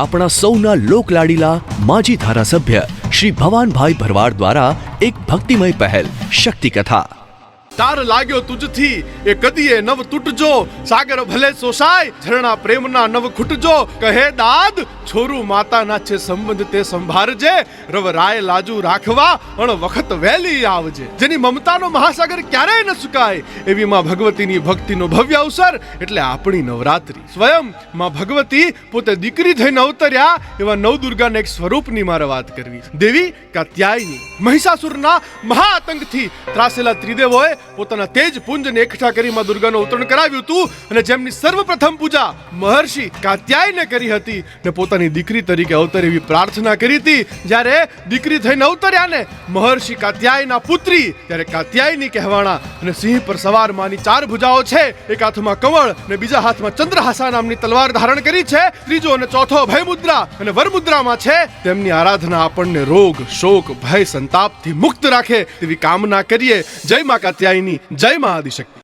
આપણા સૌના લોકલાડીલા માજી ધારાસભ્ય શ્રી ભવાનભાઈ ભરવાડ દ્વારા એક ભક્તિમય પહેલ શક્તિ કથા. તાર લાગ્યો તુજથી. એ કદીએ નવ તૂટજો. સાગર ભલે સોસાય ઝરણા પ્રેમના નવ ખૂટજો. કહે દાદ, છોરું માતાના છે સંબંધ તે સંભાળજે. રવ રાય લાજુ રાખવા અણ વખત વહેલી આવજે. જેની મમતાનો મહાસાગર ક્યારેય ન સુકાય. એવી માં ભગવતીની ભક્તિનો ભવ્ય અવસર એટલે આપણી નવરાત્રી. સ્વયં માં ભગવતી પોતે દીકરી થઈને અવતર્યા, એવા નવદુર્ગાના એક સ્વરૂપની મારે વાત કરવી. દેવી કાત્યાયની મહિષાસુરના મહાઆતંકથી ત્રાસેલા ત્રિદેવોએ પોતાના તેજ પુંજને એકઠા કરી માં દુર્ગાનું કરાવ્યું હતું અને જેમની સર્વપ્રથમ પૂજા મહર્ષિ કાત્યાયને કરી હતી ને પોતાની દીકરી તરીકે અવતરે એવી પ્રાર્થના કરી હતી. જ્યારે દીકરી થઈને અવતર્યા ને મહર્ષિ કાત્યાયના પુત્રી, ત્યારે કાત્યાયની કહેવાણા અને સિંહ પર સવાર માની ચાર ભુજાઓ છે. એક હાથમાં કમળ ને બીજા હાથમાં ચંદ્રહાસા નામની તલવાર ધારણ કરી છે. ત્રીજો અને ચોથો ભય મુદ્રા અને વર મુદ્રામાં છે. તેમની આરાધના આપણને રોગ, શોક, ભય, સંતાપથી મુક્ત રાખે તેવી કામના કરીએ. જય મા કાત્યાયની જય મા આદિશક્તિ